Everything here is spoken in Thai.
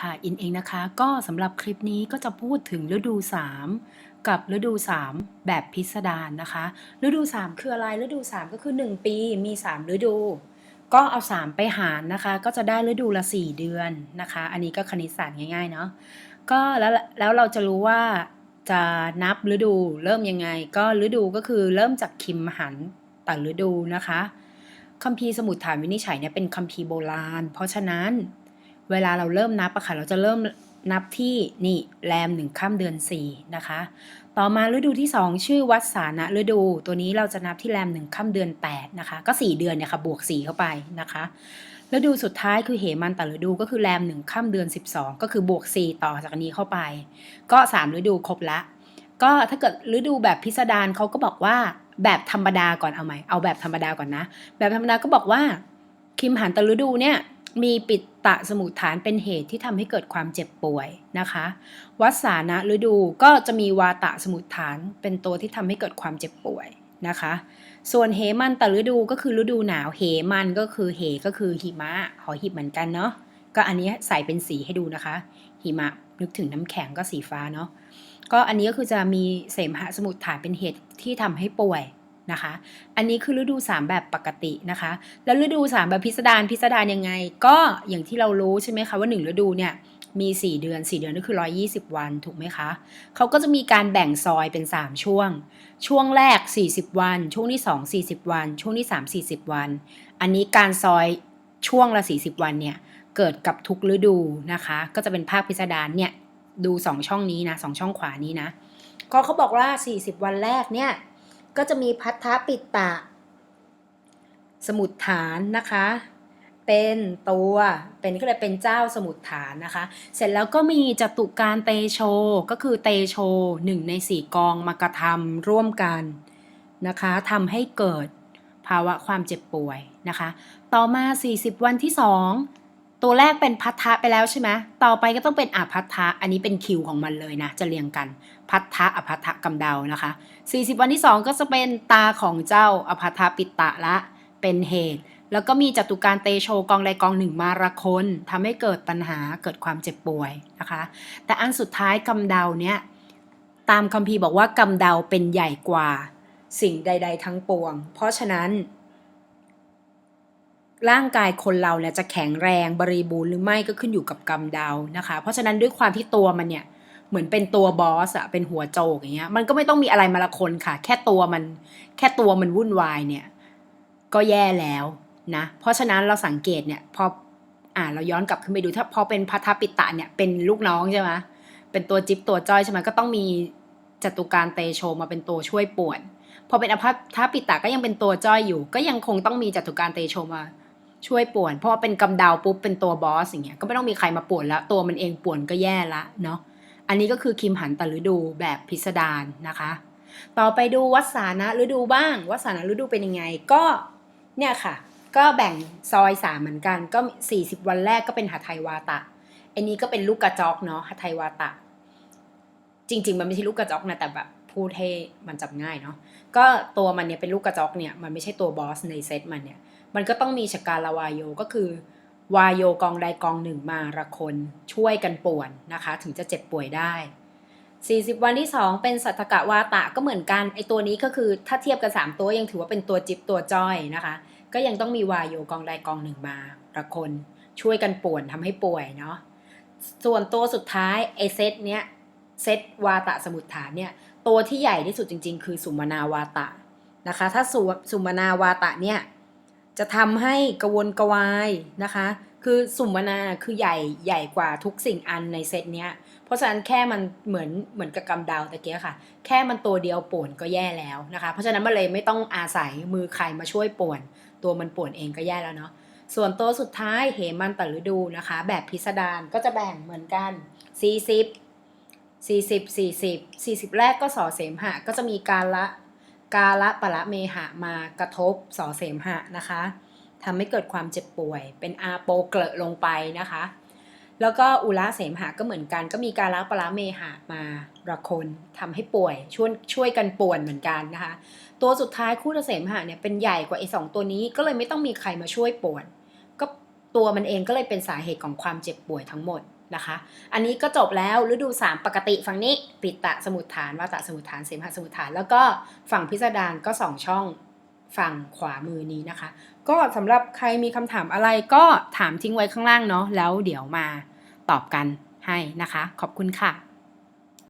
ค่ะอินเองนะคะก็สำหรับคลิปนี้ก็จะพูดถึงฤดู 3 กับฤดู 3 แบบพิสดารนะคะ ฤดู 3 คืออะไรฤดู 3 ก็คือ 1 ปีมี 3 ฤดู ก็เอา 3 ไปหารนะคะ ก็จะได้ฤดูละ 4 เดือนนะคะ อันนี้ก็คณิตศาสตร์ง่ายๆเนาะก็แล้วแล้วเราจะรู้ว่าจะนับฤดูเริ่มยังไง ก็ฤดูก็คือเริ่มจากคิมหันแต่ฤดูนะคะคัมภีร์สมุดฐานวินิจฉัยเนี่ยเป็นคัมภีร์โบราณ เพราะฉะนั้น เวลาเราเริ่มนับอะค่ะเราจะเริ่มนับที่นี่แรมหนึ่งข้ามเดือน4นะคะ ต่อมาฤดูที่ 2 ชื่อวัดสานะฤดู ตัวนี้เราจะนับที่แรมหนึ่งข้ามเดือน8นะคะ ก็ 4 เดือนเนี่ยค่ะบวก 4 เข้าไปนะคะฤดูสุดท้ายคือเหมันตฤดูก็คือแรมหนึ่งข้ามเดือน 12 ก็คือบวก 4 ต่อจากนี้เข้าไป ก็ 3 ฤดูครบละ ก็ถ้าเกิดฤดูแบบพิสดารเขาก็บอกว่าแบบธรรมดาก่อนเอาไหมเอาแบบธรรมดาก่อนนะ แบบธรรมดาก็บอกว่าคิมหันตฤดูเนี่ย มีปิดตะสมุทฐานเป็นเหตุที่ทำให้เกิดความเจ็บป่วยนะคะ วัสานะฤดูก็จะมีวาตะสมุทฐานเป็นตัวที่ทำให้เกิดความเจ็บป่วยนะคะ ส่วนเหมันตฤดูก็คือฤดูหนาวเหมันก็คือเหก็คือหิมะหอหีบเหมือนกันเนาะก็อันนี้ใส่เป็นสีให้ดูนะคะ หิมะนึกถึงน้ำแข็งก็สีฟ้าเนาะก็อันนี้ก็คือจะมีเสมหะสมุทฐานเป็นเหตุที่ทำให้ป่วย นะคะ อันนี้คือฤดู 3 แบบปกตินะคะ แล้วฤดู 3 แบบพิสดารพิสดารยังไง ก็อย่างที่เรารู้ใช่ไหมคะว่า 1 ฤดูเนี่ยมี 4 เดือน 4 เดือนก็คือ 120 วันถูกไหมคะเขาก็จะมีการแบ่งซอยเป็น 3 ช่วง ช่วงแรก 40 วัน ช่วงที่ 2 40 วัน ช่วงที่ 3 40 วัน อันนี้การซอยช่วงละ 40 วันเนี่ยเกิดกับทุกฤดูนะคะ ก็จะเป็นภาคพิสดารเนี่ยดู 2 ช่องนี้นะสช่องขวานี้นะก็เขาบอกว่า 40 วันแรกเนี่ย ก็จะมีพัทธปิตตะ สมุดฐานนะคะ เป็นตัวเป็นก็เลยเป็นเจ้าสมุดฐานนะคะ เสร็จแล้วก็มีจตุการเตโชก็คือเตโชหนึ่งในสี่กองมากระทำร่วมกันนะคะทำให้เกิดภาวะความเจ็บป่วยนะคะ ต่อมา 40 วันที่ 2 ตัวแรกเป็นพัทธะไปแล้วใช่ไหมต่อไปก็ต้องเป็นอพัทธะอันนี้เป็นคิวของมันเลยนะ จะเรียงกัน พัทธะอภัทธะกำเดานะคะ 40 วันที่ 2 ก็จะเป็นตาของเจ้าอภัทธปิตะละ เป็นเหตุ แล้วก็มีจตุการเตโชกองใดกองหนึ่งมาระคนทำให้เกิดปัญหาเกิดความเจ็บป่วยนะคะ แต่อันสุดท้ายกำเดาเนี่ยตามคัมภีร์บอกว่ากำเดาเป็นใหญ่กว่าสิ่งใด ๆ ทั้งปวง เพราะฉะนั้น ร่างกายคนเราเนี่ยจะแข็งแรงบริบูรณ์หรือไม่ก็ขึ้นอยู่กับกำเดาวนะคะ เพราะฉะนั้นด้วยความที่ตัวมันเนี่ยเหมือนเป็นตัวบอสอะเป็นหัวโจกอย่างเงี้ยมันก็ไม่ต้องมีอะไรมาละคนค่ะ แค่ตัวมันแค่ตัวมันวุ่นวายเนี่ย ก็แย่แล้วนะ เพราะฉะนั้นเราสังเกตเนี่ยพออ่าเราย้อนกลับขึ้นไปดูถ้าพอเป็นพัทธปิตะเนี่ยเป็นลูกน้องใช่ไหมเป็นตัวจิ๊บตัวจ้อยใช่ไหมก็ต้องมีจตุการเตโชมาเป็นตัวช่วยป่วนพอเป็นอภัทปิตะก็ยังเป็นตัวจ้อยอยู่ ก็ยังคงต้องมีจตุการเตโชมา ช่วยป่วน เพราะว่าเป็นกำดาวปุ๊บเป็นตัวบอสอย่างเงี้ยก็ไม่ต้องมีใครมาป่วนแล้ว ตัวมันเองป่วนก็แย่ละเนาะอันนี้ก็คือคิมหันตะฤดูแบบพิสดารนะคะ ต่อไปดูวัสานะฤดูบ้าง วัสานะฤดูเป็นยังไงก็เนี่ยค่ะ ก็แบ่งซอยสามเหมือนกันก็ 40 วันแรกก็เป็นหาไทยวาตะอันนี้ก็เป็นลูกกระจอกเนาะหาไทยวาตะ จริง ๆ มันไม่ใช่ลูกกระจอกนะแต่แบบ พูดให้มันจับง่ายเนาะก็ตัวมันเนี่ยเป็นลูกกระจอกเนี่ยมันไม่ใช่ตัวบอสในเซตมันเนี่ยมันก็ต้องมีชกาลาวายโยก็คือวายโยกองใดกองหนึ่งมาระคนช่วยกันป่วนนะคะ ถึงจะเจ็บป่วยได้ 40 วันที่ 2 เป็นสัตกะวาตะก็เหมือนกันไอตัวนี้ก็คือถ้าเทียบกัน 3 ตัวยังถือว่าเป็นตัวจิบตัวจ้อยนะคะ ก็ยังต้องมีวายโยกองใดกองหนึ่งมาระคนช่วยกันป่วนทำให้ป่วยเนาะส่วนตัวสุดท้ายไอเซตเนี้ยเซตวาตะสมุทฐานเนี่ย ตัวที่ใหญ่ที่สุดจริง ๆ คือสุมนาวาตะนะคะ ถ้าสุสุมนาวาตะเนี่ยจะทำให้กระวนกระวายนะคะ คือสุมนาคือใหญ่ใหญ่กว่าทุกสิ่งอันในเซตเนี้ย เพราะฉะนั้นแค่มันเหมือนเหมือนกับกำดาวตะเกียค่ะ แค่มันตัวเดียวป่วนก็แย่แล้วนะคะ เพราะฉะนั้นมันเลยไม่ต้องอาศัยมือใครมาช่วยป่วน ตัวมันป่วนเองก็แย่แล้วเนาะ ส่วนตัวสุดท้ายเหมันตะฤดูนะคะ แบบพิสดารก็จะแบ่งเหมือนกัน 40 40 40 40 แรกก็สอเสมหะ ก็จะมีการละกาละปะละเมหะมากระทบสอเสมหะนะคะทำให้เกิดความเจ็บป่วย เป็นอาโปเกลลงไปนะคะ แล้วก็อุระเสมหะก็เหมือนกัน ก็มีการละปะละเมหะมาระคนทำให้ป่วยช่วยช่วยกันป่วนเหมือนกันนะคะ ตัวสุดท้ายคู่เสมหะเนี่ยเป็นใหญ่กว่าไอ้สองตัวนี้ก็เลยไม่ต้องมีใครมาช่วยป่วน ก็ตัวมันเองก็เลยเป็นสาเหตุของความเจ็บป่วยทั้งหมด นะคะ อันนี้ก็จบแล้วฤดู 3 ปกติฝั่งนี้ปิตะสมุทฐานวาตะสมุทฐานเสมหะสมุทฐาน แล้วก็ฝั่งพิสดารก็ 2 ช่องฝั่งขวามือนี้นะคะ ก็สำหรับใครมีคำถามอะไรก็ถามทิ้งไว้ข้างล่างเนาะแล้วเดี๋ยวมาตอบกันให้นะคะ ขอบคุณค่ะ